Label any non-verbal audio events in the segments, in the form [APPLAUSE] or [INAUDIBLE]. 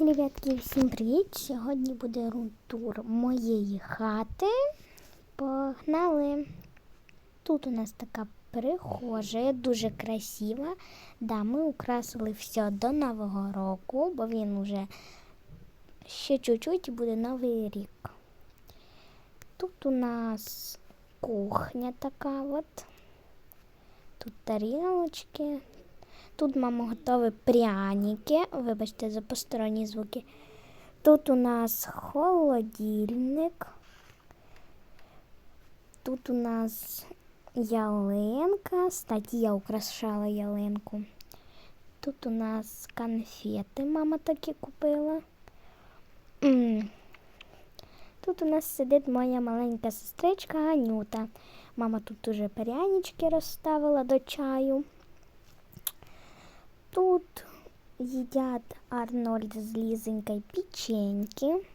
Ребятки, всім привіт! Сьогодні буде рум-тур моєї хати. Погнали! Тут у нас така прихожа, дуже красива. Да, ми украсили все до Нового року, бо він уже ще чуть-чуть і буде Новий рік. Тут у нас кухня така от. Тут тарілочки, Тут мама готовить пряники. Вибачте за посторонні звуки. Тут у нас холодильник. Тут у нас ялинка. Кстати, я украшала ялинку. Тут у нас конфети мама такі купила. Тут у нас сидить моя маленька сестричка Анюта. Мама тут уже прянички розставила до чаю. Тут їдять Арнольд з Лізонькою печеньки.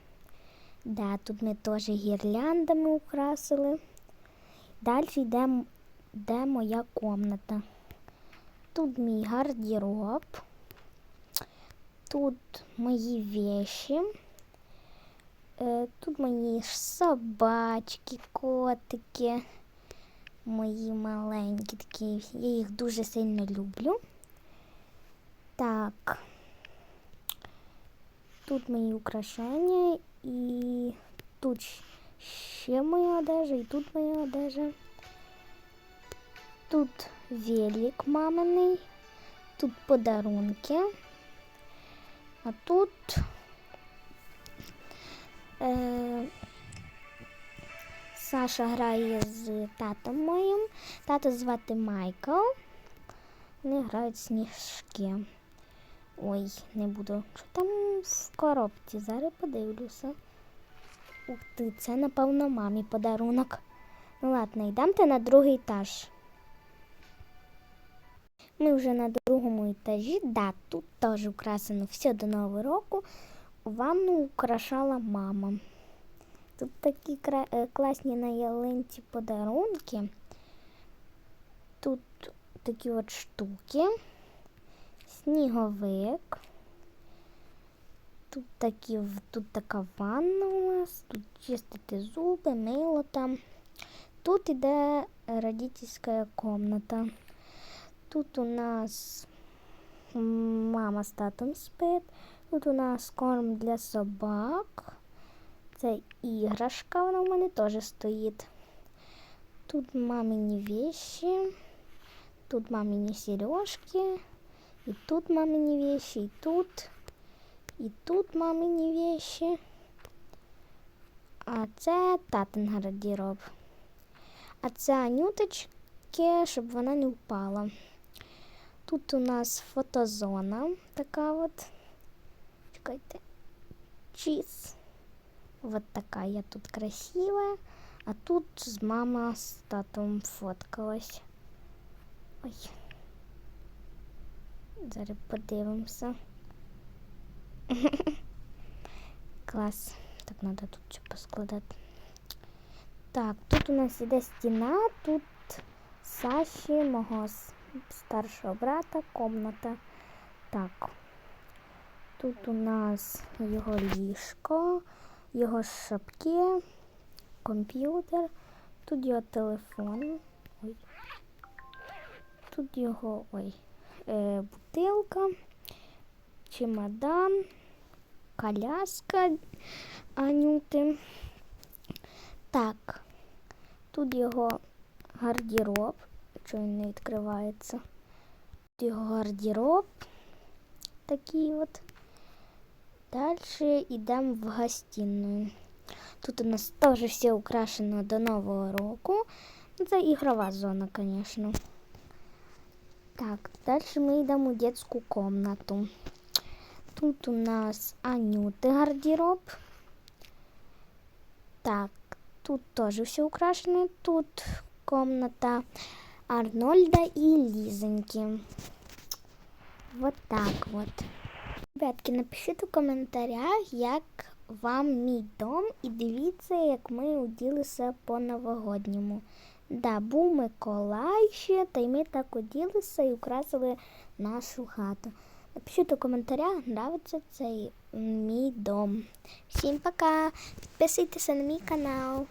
Да, тут ми теж гірляндами украсили. Далі йде, йде моя комната. Тут мій гардероб. Тут мої вещи. Е, Тут мої собачки, котики, мої маленькі такі. Я їх дуже сильно люблю. Так. Тут мої украшення і тут ще моя одежа, і тут моя одежа. Тут велик маминий, тут подарунки. А тут е, Саша грає з татом моїм. Тата звати Майкл. Вони грають сніжки. Ой, не буду. Що там в коробці? Зараз подивлюся. Ух ти, це, напевно, мамі подарунок. Ну ладно, йдемте на другий етаж. Ми вже на другому етажі. Да, тут теж украсено все до Нового року. Ванну украшала мама. Тут такі е, класні на ялинці подарунки. Тут такі от штуки. Сніговик. Тут такі, тут така ванна у нас, тут чистити зуби, мило там. Тут іде родительська комната. Тут у нас мама з татом спить. Тут у нас корм для собак. Це іграшка, вона в мене теж стоїть. Тут мамині вещи. Тут мамині сережки. И тут мамині вещи, и тут, і тут мамині вещи. А це татин гардероб. А це Анюточки, щоб вона не впала. Тут у нас фотозона така от. Чекайте. Чіз. Вот така я тут красивая. А тут з мама з татом фоткалась. Ой. Зараз подивимося. [LAUGHS] Клас. Так, треба тут все поскладати. Так, тут у нас іде стіна, тут Саші, мого старшого брата, комната. Так. Тут у нас його ліжко, його шапки, комп'ютер, тут його телефон. Ой. Тут його. Ой бутилка, чемодан, коляска Анюти. Так, тут його гардероб, що він не відкривається. Тут його гардероб такий от. Далі йдемо в гостиную. Тут у нас теж все украшено до Нового року. Це ігрова зона, звісно. Так, дальше мы идем в детскую комнату. Тут у нас Анюты гардероб. Так, тут тоже все украшено. Тут комната Арнольда и Лизоньки. Вот так вот. Ребятки, напишіть у коментарях, як вам мій дом, і дивіться, як ми уділися по новогодньому. Да, був Миколай ще, та й ми так оділися і украсили нашу хату. Напишіть у коментарях, нравиться цей мій дом. Всім пока! Підписуйтеся на мій канал.